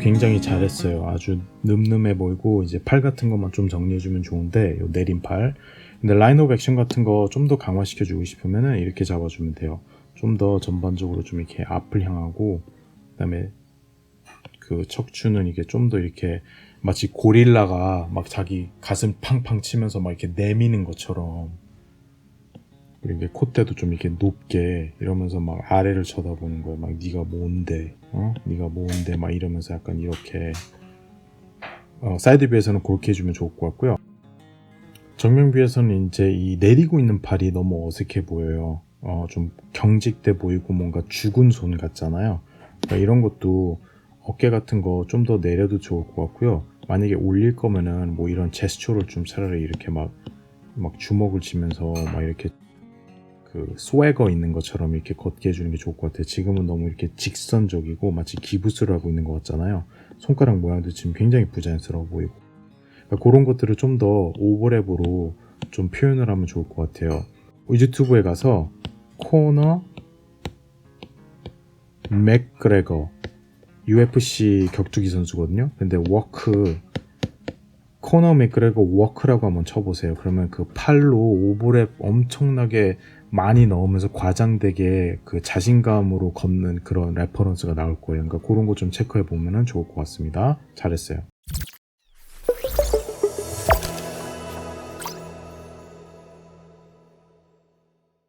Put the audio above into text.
굉장히 잘했어요. 아주 늠름해 보이고 이제 팔 같은 것만 좀 정리해주면 좋은데 요 내린 팔. 근데 라인 오브 액션 같은 거 좀 더 강화시켜주고 싶으면은 이렇게 잡아주면 돼요. 좀 더 전반적으로 좀 이렇게 앞을 향하고 그다음에 그 척추는 이게 좀 더 이렇게 마치 고릴라가 막 자기 가슴 팡팡 치면서 막 이렇게 내미는 것처럼 그리고 이게 콧대도 좀 이렇게 높게 이러면서 막 아래를 쳐다보는 거예요. 막 네가 뭔데, 어? 네가 뭔데, 막 이러면서 약간 이렇게 어, 사이드 뷰에서는 그렇게 해주면 좋을 것 같고요. 정면 뷰에서는 이제 이 내리고 있는 팔이 너무 어색해 보여요. 어, 좀 경직돼 보이고 뭔가 죽은 손 같잖아요. 그러니까 이런 것도 어깨 같은 거 좀 더 내려도 좋을 것 같고요. 만약에 올릴 거면은 뭐 이런 제스처를 좀 차라리 이렇게 막, 막 주먹을 쥐면서 막 이렇게 그 스웨거 있는 것처럼 이렇게 걷게 해주는 게 좋을 것 같아요. 지금은 너무 이렇게 직선적이고 마치 기부스를 하고 있는 것 같잖아요. 손가락 모양도 지금 굉장히 부자연스러워 보이고 그러니까 그런 것들을 좀 더 오버랩으로 좀 표현을 하면 좋을 것 같아요. 유튜브에 가서 코너 맥그레거 UFC 격투기 선수거든요. 근데 워크 코너 맥그레거 워크라고 한번 쳐보세요. 그러면 그 팔로 오버랩 엄청나게 많이 넣으면서 과장되게 그 자신감으로 걷는 그런 레퍼런스가 나올 거예요. 그러니까 그런 거 좀 체크해 보면 좋을 것 같습니다. 잘했어요.